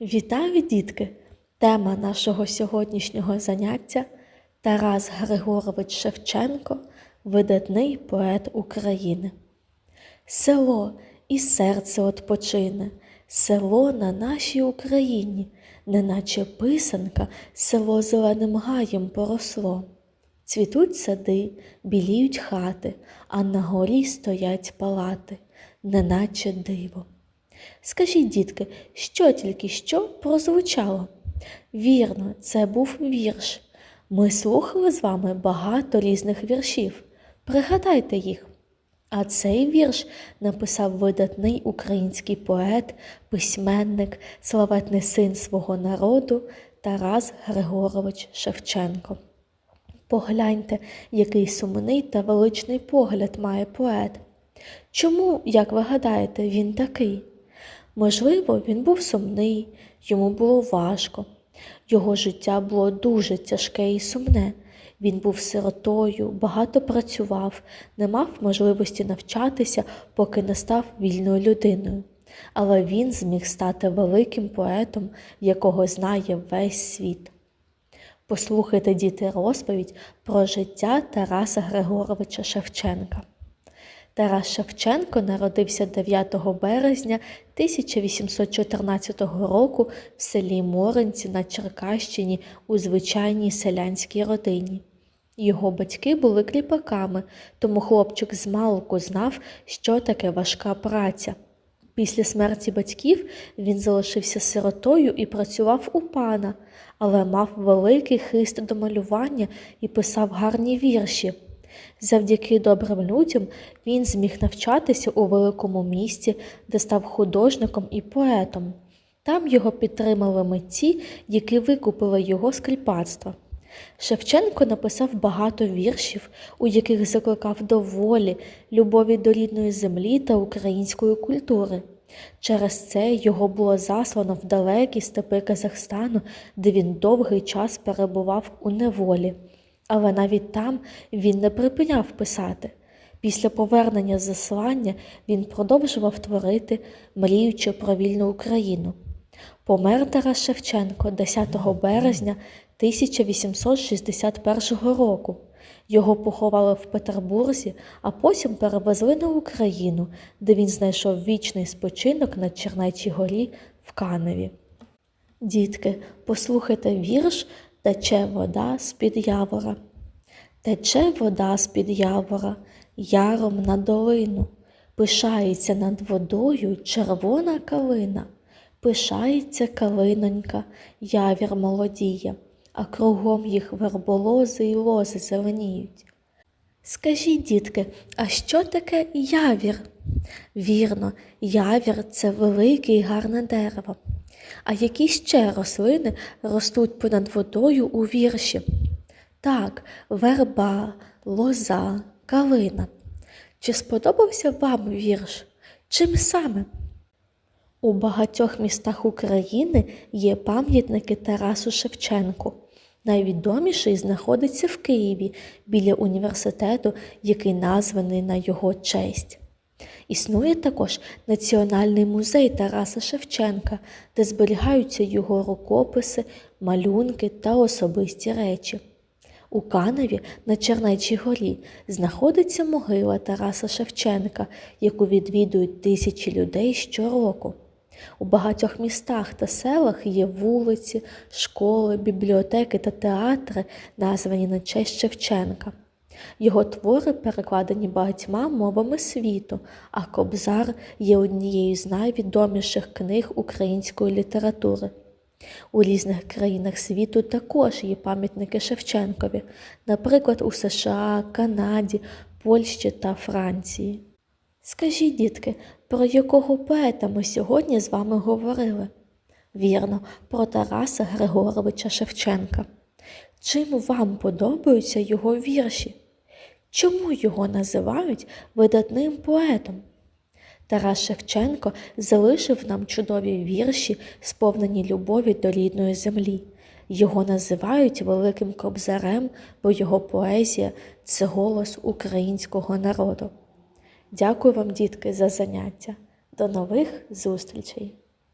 Вітаю, дітки! Тема нашого сьогоднішнього заняття Тарас Григорович Шевченко, видатний поет України. Село і серце отпочине, село на нашій Україні, неначе писанка, село зеленим гаєм поросло. Цвітуть сади, біліють хати, а на горі стоять палати, неначе диво. Скажіть, дітки, що тільки що прозвучало? Вірно, це був вірш. Ми слухали з вами багато різних віршів. Пригадайте їх. А цей вірш написав видатний український поет, письменник, славетний син свого народу Тарас Григорович Шевченко. Погляньте, який сумний та величний погляд має поет. Чому, як ви гадаєте, він такий? Можливо, він був сумний, йому було важко. Його життя було дуже тяжке і сумне. Він був сиротою, багато працював, не мав можливості навчатися, поки не став вільною людиною. Але він зміг стати великим поетом, якого знає весь світ. Послухайте, діти, розповідь про життя Тараса Григоровича Шевченка. Тарас Шевченко народився 9 березня 1814 року в селі Моринці на Черкащині у звичайній селянській родині. Його батьки були кріпаками, тому хлопчик змалку знав, що таке важка праця. Після смерті батьків він залишився сиротою і працював у пана, але мав великий хист до малювання і писав гарні вірші. Завдяки добрим людям він зміг навчатися у великому місті, де став художником і поетом. Там його підтримали митці, які викупили його з. Шевченко написав багато віршів, у яких закликав до волі, любові до рідної землі та української культури. Через це його було заслано в далекі степи Казахстану, де він довгий час перебував у неволі. Але навіть там він не припиняв писати. Після повернення з заслання він продовжував творити, мріючи про вільну Україну. Помер Тарас Шевченко 10 березня 1861 року. Його поховали в Петербурзі, а потім перевезли на Україну, де він знайшов вічний спочинок на Чернечій горі в Каневі. Дітки, послухайте вірш Тече вода з-під явора. Тече вода з-під явора, яром на долину, пишається над водою червона калина, пишається калинонька, явір молодіє, а кругом їх верболози й лози зеленіють. Скажіть, дітки, а що таке явір? Вірно, явір це велике і гарне дерево. А які ще рослини ростуть понад водою у вірші? Так, верба, лоза, калина. Чи сподобався вам вірш? Чим саме? У багатьох містах України є пам'ятники Тарасу Шевченку. Найвідоміший знаходиться в Києві біля університету, який названий на його честь. Існує також Національний музей Тараса Шевченка, де зберігаються його рукописи, малюнки та особисті речі. У Каневі на Чернечій горі знаходиться могила Тараса Шевченка, яку відвідують тисячі людей щороку. У багатьох містах та селах є вулиці, школи, бібліотеки та театри, названі на честь Шевченка. Його твори перекладені багатьма мовами світу, а Кобзар є однією з найвідоміших книг української літератури. У різних країнах світу також є пам'ятники Шевченкові, наприклад, у США, Канаді, Польщі та Франції. Скажіть, дітки, про якого поета ми сьогодні з вами говорили? Вірно, про Тараса Григоровича Шевченка. Чим вам подобаються його вірші? Чому його називають видатним поетом? Тарас Шевченко залишив нам чудові вірші, сповнені любові до рідної землі. Його називають Великим Кобзарем, бо його поезія це голос українського народу. Дякую вам, дітки, за заняття. До нових зустрічей!